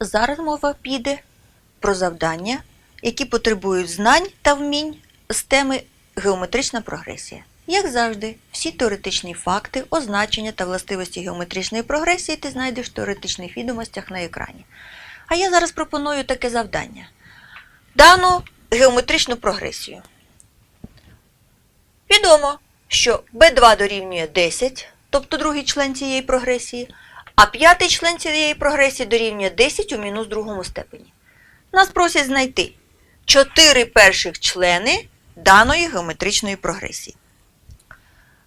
Зараз мова піде про завдання, які потребують знань та вмінь з теми геометрична прогресія. Як завжди, всі теоретичні факти, означення та властивості геометричної прогресії ти знайдеш в теоретичних відомостях на екрані. А я зараз пропоную таке завдання. Дану геометричну прогресію. Відомо, що b2 дорівнює 10, тобто другий член цієї прогресії, а п'ятий член цієї прогресії дорівнює 10 у мінус другому степені. Нас просять знайти чотири перших члени даної геометричної прогресії.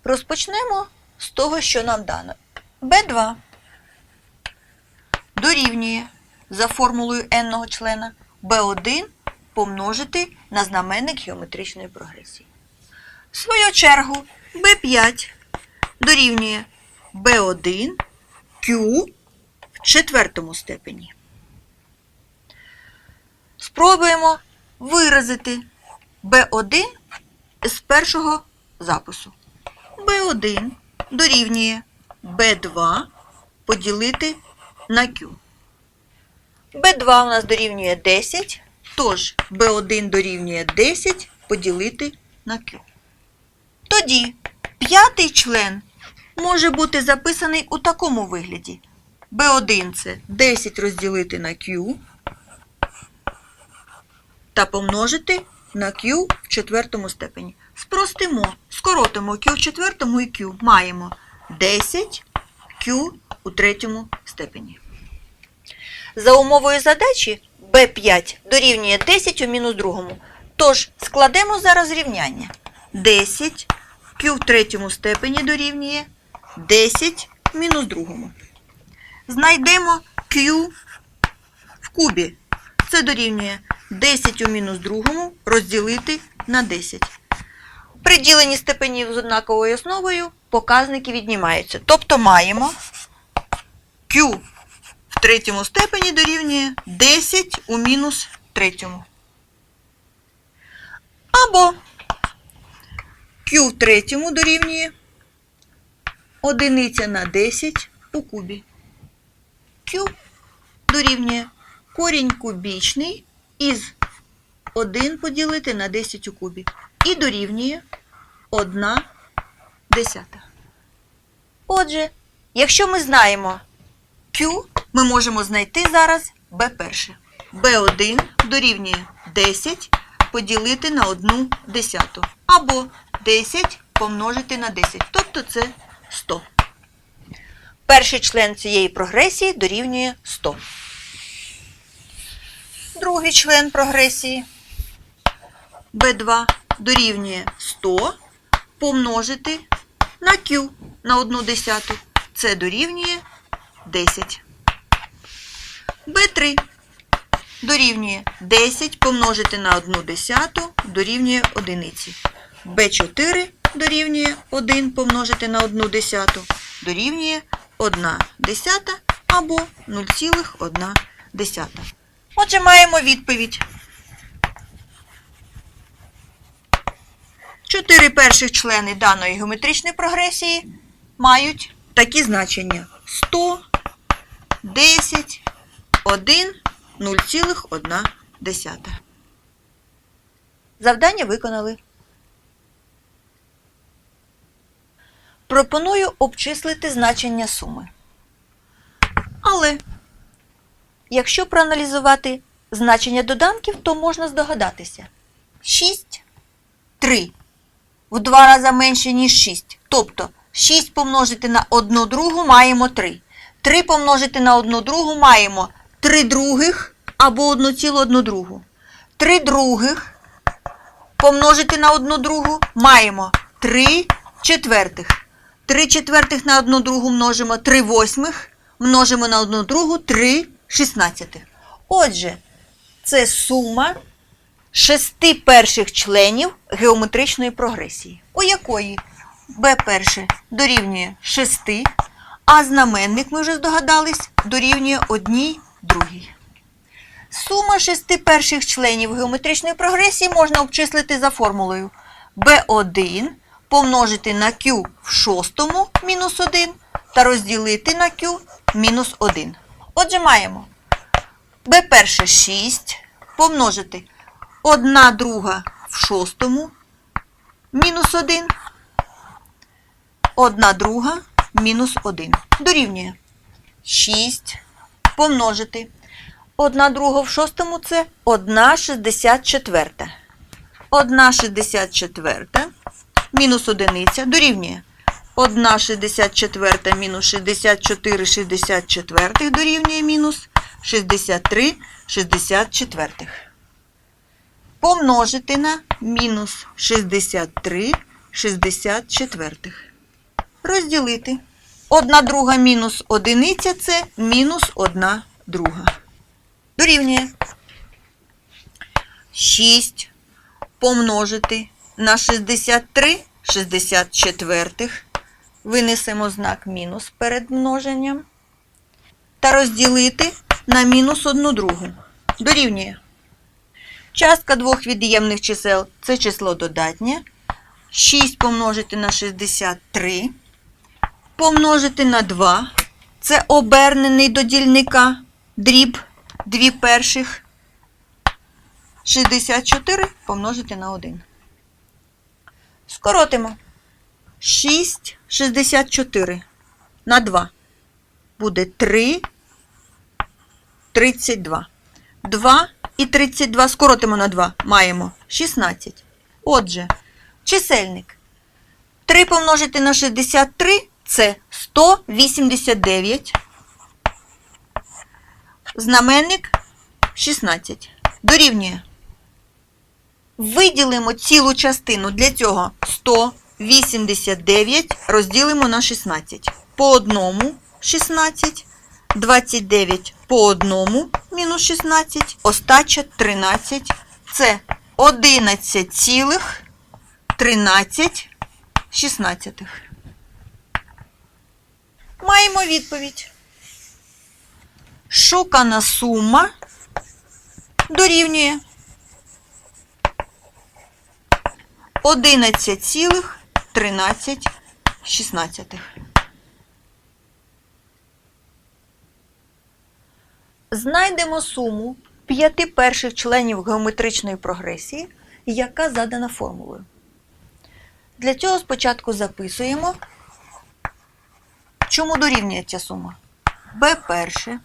Розпочнемо з того, що нам дано. b2 дорівнює за формулою n члена b1 помножити на знаменник геометричної прогресії. В свою чергу b5 дорівнює b1 q в четвертому степені. Спробуємо виразити b1 з першого запису. b1 дорівнює b2 поділити на q. b2 у нас дорівнює 10, тож b1 дорівнює 10 поділити на q. Тоді п'ятий член може бути записаний у такому вигляді. b1 це 10 розділити на q та помножити на q в четвертому степені. Спростимо, скоротимо q в четвертому і q. Маємо 10 q у третьому степені. За умовою задачі b5 дорівнює 10 у мінус другому. Тож складемо зараз рівняння. 10 q в третьому степені дорівнює 10 в мінус другому. Знайдемо q в кубі. Це дорівнює 10 у мінус другому розділити на 10. При діленні степенів з однаковою основою показники віднімаються. Тобто маємо q в третьому степені дорівнює 10 у мінус третьому. Або q в третьому дорівнює одиниця на 10 у кубі. q дорівнює корінь кубічний із 1 поділити на 10 у кубі. І дорівнює 1 десята. Отже, якщо ми знаємо Q, ми можемо знайти зараз b перше. b1 дорівнює 10 поділити на 1 десяту. Або 10 помножити на 10. Тобто це 100. Перший член цієї прогресії дорівнює 100. Другий член прогресії b2 дорівнює 100 помножити на q на 1 десяту. Це дорівнює 10. b3 дорівнює 10 помножити на 1 десяту дорівнює 1. b4 дорівнює 1 помножити на 1 десяту дорівнює 1 десята або 0,1 десята. Отже, маємо відповідь. Чотири перших члени даної геометричної прогресії мають такі значення: 100, 10, 1, 0,1 десята. Завдання виконали. Пропоную обчислити значення суми. Але Якщо проаналізувати значення доданків, то можна здогадатися. 6, 3 в два рази менше, ніж 6. Тобто 6 помножити на 1 другу маємо 3. 3 помножити на 1 другу маємо 3 других або 1,1 другу. 3 других помножити на 1 другу маємо 3 четвертих. 3 четвертих на 1 другу множимо 3 восьмих, множимо на 1 другу 3 шістнадцятих. Отже, це сума шести перших членів геометричної прогресії, у якої b перше дорівнює 6, а знаменник, ми вже здогадались, дорівнює 1 другій. Сума шести перших членів геометричної прогресії можна обчислити за формулою b1 помножити на q в шостому мінус 1 та розділити на q мінус 1. Отже, маємо b перше 6 помножити 1 друга в шостому мінус 1. 1 друга мінус 1. Дорівнює 6 помножити 1 друга в шостому це 1 64. 1 64 мінус одиниця дорівнює 1 64 мінус 64 64 дорівнює мінус 63 64. Помножити на мінус 63 64. Розділити. 1 друга мінус одиниця це мінус 1 друга. Дорівнює 6 помножити на 63 64. Винесемо знак мінус перед множенням. Та розділити на мінус 1 другу. Дорівнює. Частка двох від'ємних чисел це число додатнє. 6 помножити на 63. Помножити на 2. Це обернений до дільника дріб 2 перших. 64 помножити на 1. Скоротимо. 6 64 на 2 буде 3 32. 2 і 32 скоротимо на 2. Маємо 16. Отже, чисельник 3 помножити на 63 це 189. Знаменник 16. Дорівнює. Виділимо цілу частину. Для цього 189 розділимо на 16. По одному 16, 29 по одному мінус 16, остача 13. Це 11 цілих 13 16. Маємо відповідь. Шукана сума дорівнює 11,13 Знайдемо суму п'яти перших членів геометричної прогресії, яка задана формулою. Для цього спочатку записуємо, чому дорівнює ця сума. b перше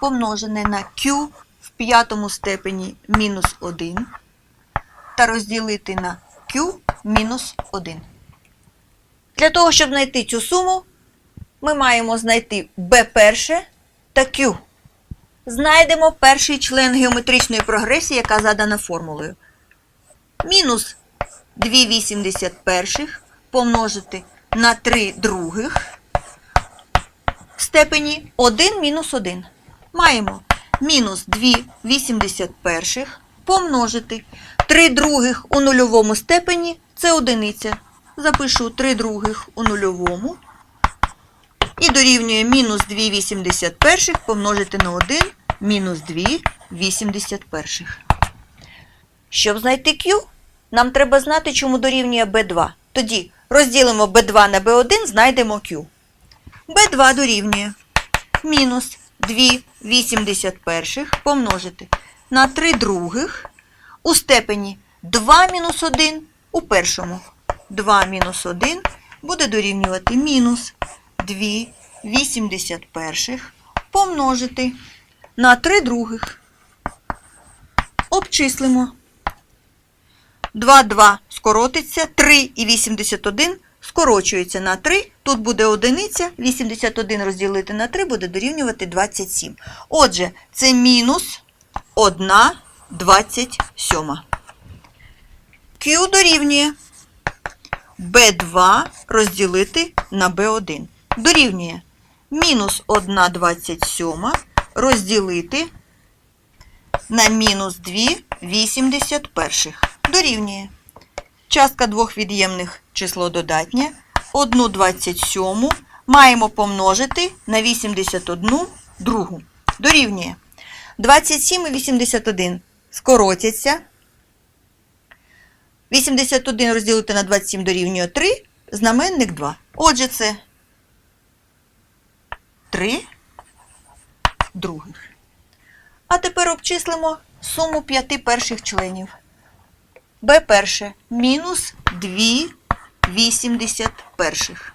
помножене на q в п'ятому степені мінус 1 та розділити на q мінус 1. Для того, щоб знайти цю суму, ми маємо знайти b перше та q. Знайдемо перший член геометричної прогресії, яка задана формулою. Мінус 2,81 помножити на 3 других в степені 1 мінус 1. Маємо мінус 2,81 помножити 3 других у нульовому степені це одиниця. Запишу 3 других у нульовому. І дорівнює мінус 2,81 помножити на 1 мінус 2,81. Щоб знайти Q, нам треба знати, чому дорівнює B2. Тоді розділимо B2 на B1, знайдемо Q. B2 дорівнює мінус 2,81 помножити на 3 других у степені 2 мінус 1 у першому. 2 мінус 1 буде дорівнювати мінус 2,81 помножити на 3 других. Обчислимо. 2, 2 скоротиться, 3 і 81 скорочується на 3. Тут буде одиниця, 81 розділити на 3 буде дорівнювати 27. Отже, це мінус 1 27. Q дорівнює B2 розділити на B1. Дорівнює мінус 1 27 розділити на мінус 2 81. Дорівнює. Частка двох від'ємних число додатнє. 1 27 маємо помножити на 81 другу. Дорівнює. 27 і 81 скоротяться. 81 розділити на 27 дорівнює 3, знаменник 2. Отже, це 3 других. А тепер обчислимо суму п'яти перших членів. Б перше мінус 2 80 перших.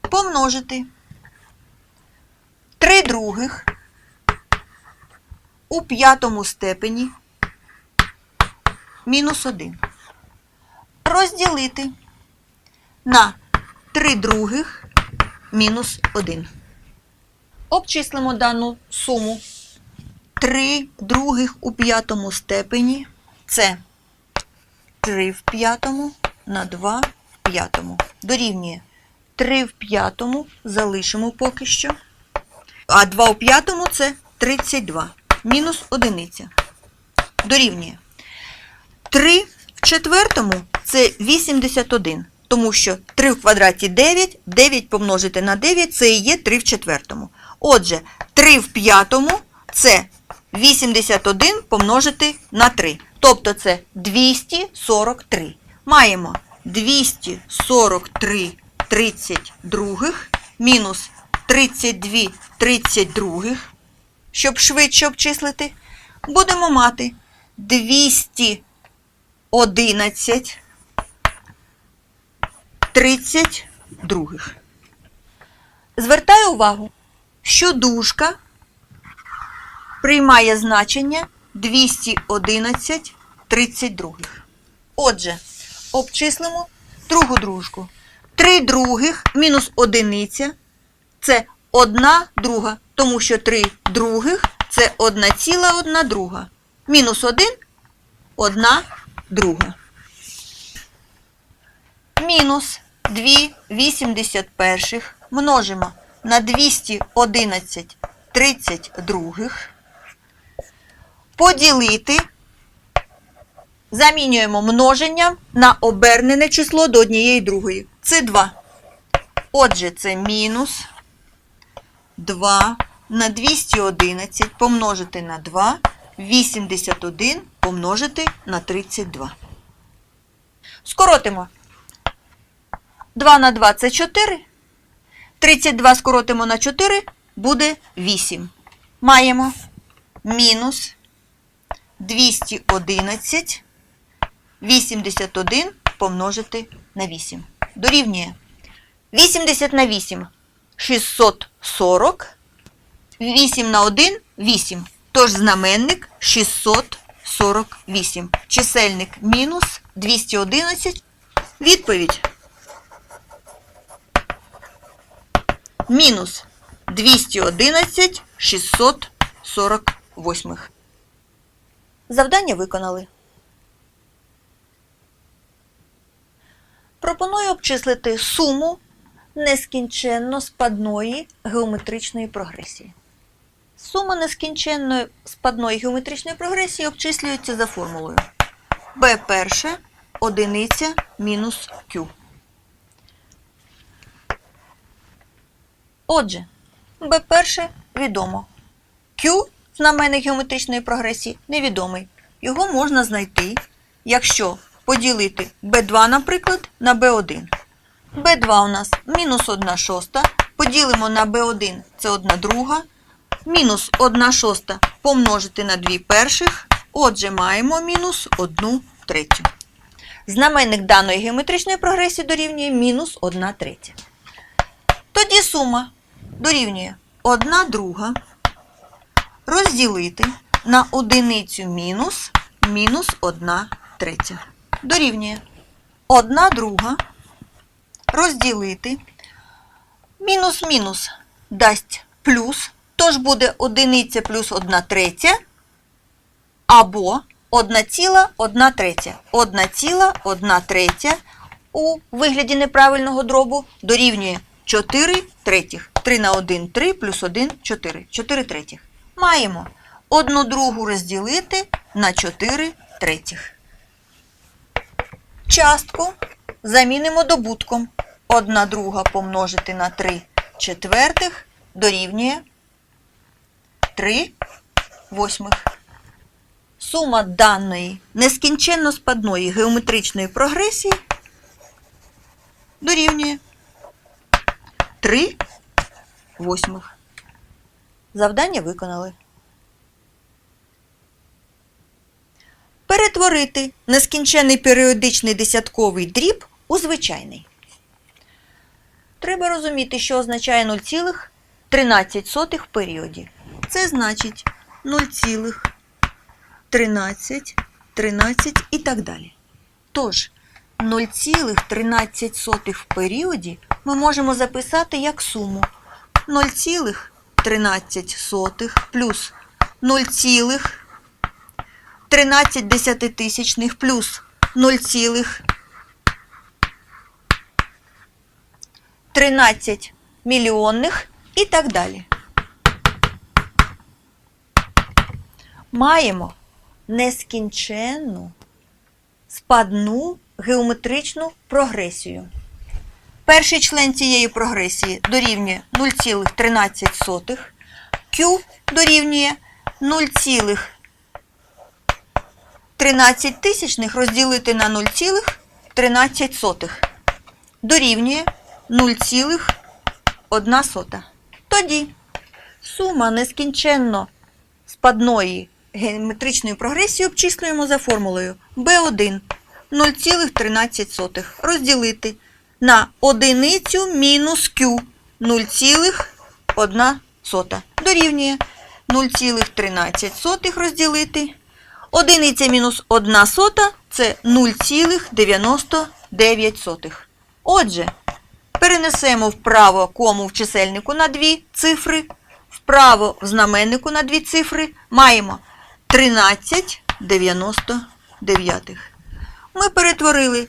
Помножити 3 других у п'ятому степені мінус 1. Розділити на 3 других мінус 1. Обчислимо дану суму. 3 других у п'ятому степені це 3 в п'ятому на 2 в п'ятому. Дорівнює 3 в п'ятому залишимо поки що. А 2 у п'ятому це 32. Мінус одиниця. Дорівнює. 3 в четвертому це 81. Тому що 3 в квадраті 9, 9 помножити на 9 це і є 3 в четвертому. Отже, 3 в п'ятому це 81 помножити на 3. Тобто це 243. Маємо 243 32 мінус 32 32. Щоб швидше обчислити, будемо мати 211 32. Звертаю увагу, що дужка приймає значення 211 32. Отже, обчислимо другу дружку. 3 других мінус одиниця це 1 друга, тому що 3 других це 1 ціла 1 друга. Мінус 1 1 друга. Мінус 2 81 множимо на 211 32 поділити, замінюємо множенням на обернене число до однієї другої. Це 2. Отже, це мінус 2 на 211 помножити на 2, 81 помножити на 32. Скоротимо. 2 на 2 це 4. 32 скоротимо на 4, буде 8. Маємо мінус 211 81 помножити на 8. Дорівнює 80 на 8 640. 8 на 1 8. Тож знаменник 648. Чисельник мінус 211. Відповідь. Мінус 211 648. Завдання виконали. Пропоную обчислити суму нескінченно спадної геометричної прогресії. Сума нескінченної спадної геометричної прогресії обчислюється за формулою b перше одиниця мінус q. Отже, b перше відомо. Q знаменник геометричної прогресії невідомий. Його можна знайти, якщо поділити b2, наприклад, на b1. B2 у нас мінус 1 шоста. Поділимо на b1 це 1 друга. Мінус 1 шоста помножити на 2 перших. Отже, маємо мінус 1 третю. Знаменник даної геометричної прогресії дорівнює мінус 1 третя. Тоді сума дорівнює 1 друга розділити на одиницю мінус мінус 1 третя. Дорівнює 1 друга розділити мінус-мінус дасть плюс, тож буде одиниця плюс 1 третя або 1 ціла 1 третя. 1 ціла 1 третя у вигляді неправильного дробу дорівнює 4 третіх. 3 на 1 3 плюс 1 4. 4 третіх. Маємо 1 другу розділити на 4 третіх. Частку замінимо добутком. 1 друга помножити на 3 четвертих дорівнює 3 восьмих. Сума даної нескінченно спадної геометричної прогресії дорівнює 3 восьмих. Завдання виконали. Перетворити нескінчений періодичний десятковий дріб у звичайний. Треба розуміти, що означає 0,13 в періоді. Це значить 0,13, 13 і так далі. Тож, 0,13 в періоді ми можемо записати як суму 0,13 плюс 0,13 плюс 0,13 мільйонних і так далі. Маємо нескінченну спадну геометричну прогресію. Перший член цієї прогресії дорівнює 0,13, Q дорівнює 0,13 розділити на 0,13 дорівнює 0,1. Тоді сума нескінченно спадної геометричної прогресії обчислюємо за формулою B1 0,13 розділити на одиницю мінус Q 0,1 дорівнює 0,13 розділити. Одиниця мінус 1 сота це 0,99. Отже, перенесемо вправо кому в чисельнику на дві цифри, вправо в знаменнику на дві цифри маємо 13,99. Ми перетворили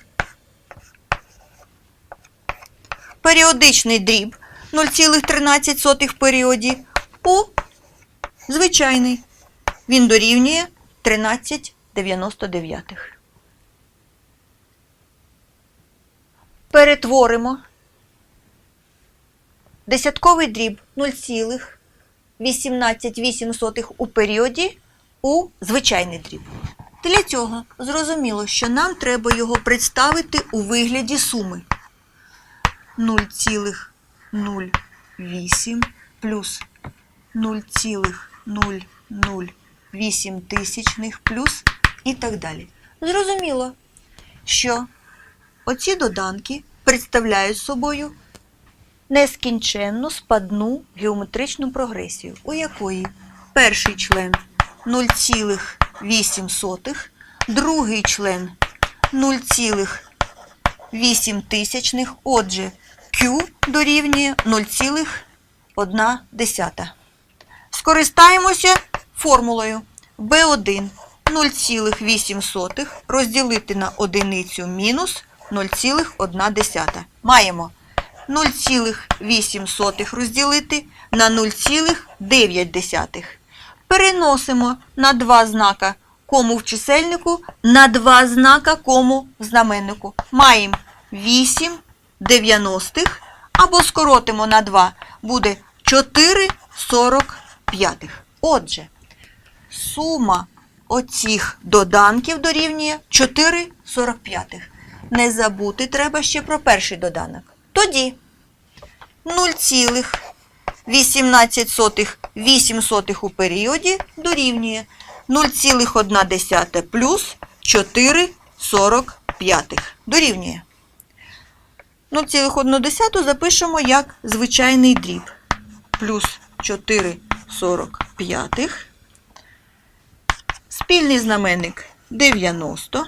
періодичний дріб 0,13 в періоді у звичайний. Він дорівнює 13,99. Перетворимо десятковий дріб 0,188 у періоді у звичайний дріб. Для цього зрозуміло, що нам треба його представити у вигляді суми 0,08 плюс 0,008 тисячних плюс і так далі. Зрозуміло, що оці доданки представляють собою нескінченну спадну геометричну прогресію, у якої перший член 0,8, другий член 0,8 тисячних, отже, Q дорівнює 0,1. Скористаємося формулою B1 0,8 розділити на одиницю мінус 0,1. Маємо 0,8 розділити на 0,9. Переносимо на два знака кому в чисельнику, на два знака кому в знаменнику. Маємо 8 дев'яностих, або скоротимо на 2, буде 4 45. Отже, сума оцих доданків дорівнює 4 45. Не забути треба ще про перший доданок. Тоді 0,18 у періоді дорівнює 0,1 плюс 4 45. Дорівнює. 0,1 запишемо як звичайний дріб. Плюс 4 45. Спільний знаменник 90.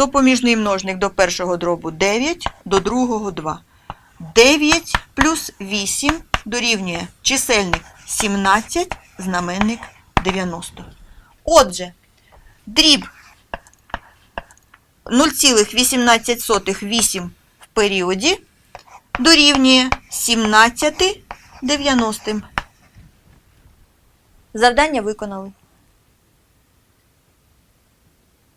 Допоміжний множник до першого дробу 9, до другого 2. 9 плюс 8 дорівнює чисельник 17, знаменник 90. Отже, дріб 0,18 в періоді дорівнює 17 90. Завдання виконали.